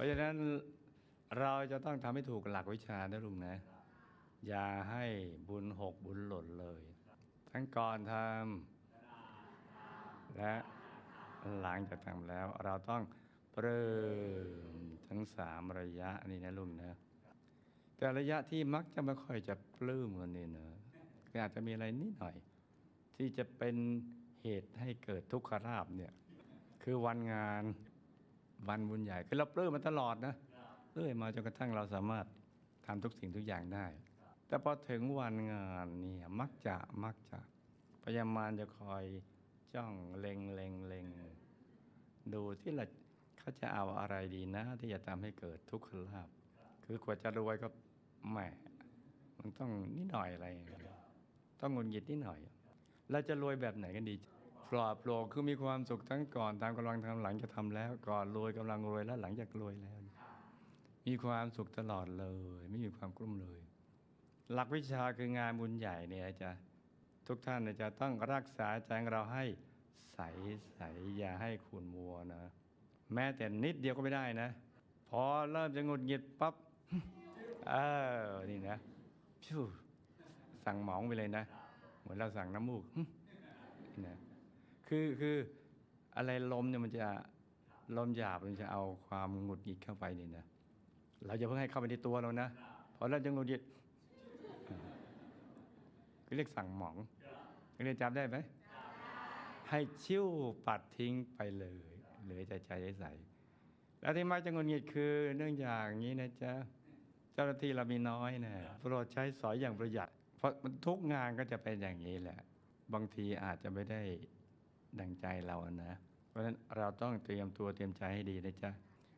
ราะฉะนั้นเราจะต้องทำให้ถูกหลักวิชานะลุงนะ อย่าให้บุญหกบุญหล่นเลย ทั้งก่อนทำและหลังจากทำแล้ว เราต้องเพิ่มทั้งสามระยะนี่นะลุงนะแต่ระยะที่มักจะไม่ค่อยจะปลื้มกันนี่เนอะอาจจะมีอะไรนิดหน่อย ที่จะเป็นเหตุให้เกิดทุกขลาบเนี่ย คือวันงาน วันบุญใหญ่คือเราปลื้มมาตลอดนะเรื่อยมาจนกระทั่งเราสามารถทำทุกสิ่งทุกอย่างได้ แต่พอถึงวันงานเนี่ยมักจะมักจะพยามารจะคอยจ้องเล็งเล็งเล็งดูที่เราเขาจะเอาอะไรดีนะ ที่จะทำให้เกิดทุกขลาบคือกว่าจะรวยก็แหมมันต้องนิดหน่อยอะไร ต้องงุนงิดนิดหน่อยเราจะรวยแบบไหนกันดี ปลอบโปร่งคือมีความสุขทั้งก่อนตามกำลังทำหลังจะทำแล้ว ก่อนรวยกำลังรวยแล้วหลังจากรวยแล้ว มีความสุขตลอดเลย ไม่มีความกลุ้มเลย หลักวิชาคืองานบุญใหญ่เนี่ยจะทุกท่านเนี่ยจะต้องรักษาใจเราให้ใสใสอย่าให้ขุ่นมัวนะ แม้แต่นิดเดียวก็ไม่ได้นะ พอเริ่มจะงดหงิดปั๊บเออนี่นะพิวสั่งหมองไปเลยนะ เหมือนเราสั่งน้ำมูกนะ คือคืออะไรลมเนี่ยมันจะลมหยาบมันจะเอาความหงุดหงิดเข้าไปเนี่นะเราจะเพิ่งให้เข้าไปในตัวเรานะพอเราจะหงุดหงิดก็เรียกสั่งหมองเรียนจำได้ไหมให้ชิ่วปัดทิ้งไปเลยเหลือใจใจใสแล้วที่มักจะงุดหงิดคือ เนื่องจากอย่างนี้นะจ๊ะเจ้าหน้าที่เรามีน้อยนะโปรดใช้สอยอย่างประหยัด เพราะมันทุกงานก็จะเป็นอย่างนี้แหละ บางทีอาจจะไม่ได้ ดังใจเรานะ เพราะฉะนั้นเราต้องเตรียมตัวเตรียมใจให้ดีนะจ๊ะ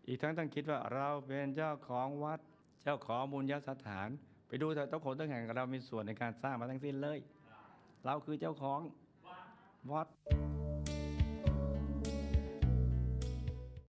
อีกทั้งต้องคิดว่าเราเป็นเจ้าของวัด เจ้าของมูลยสถาน ไปดูเถอะเจ้าของตั้งแห่งเรามีส่วนในการสร้างมาทั้งสิ้นเลย เราคือเจ้าของวัด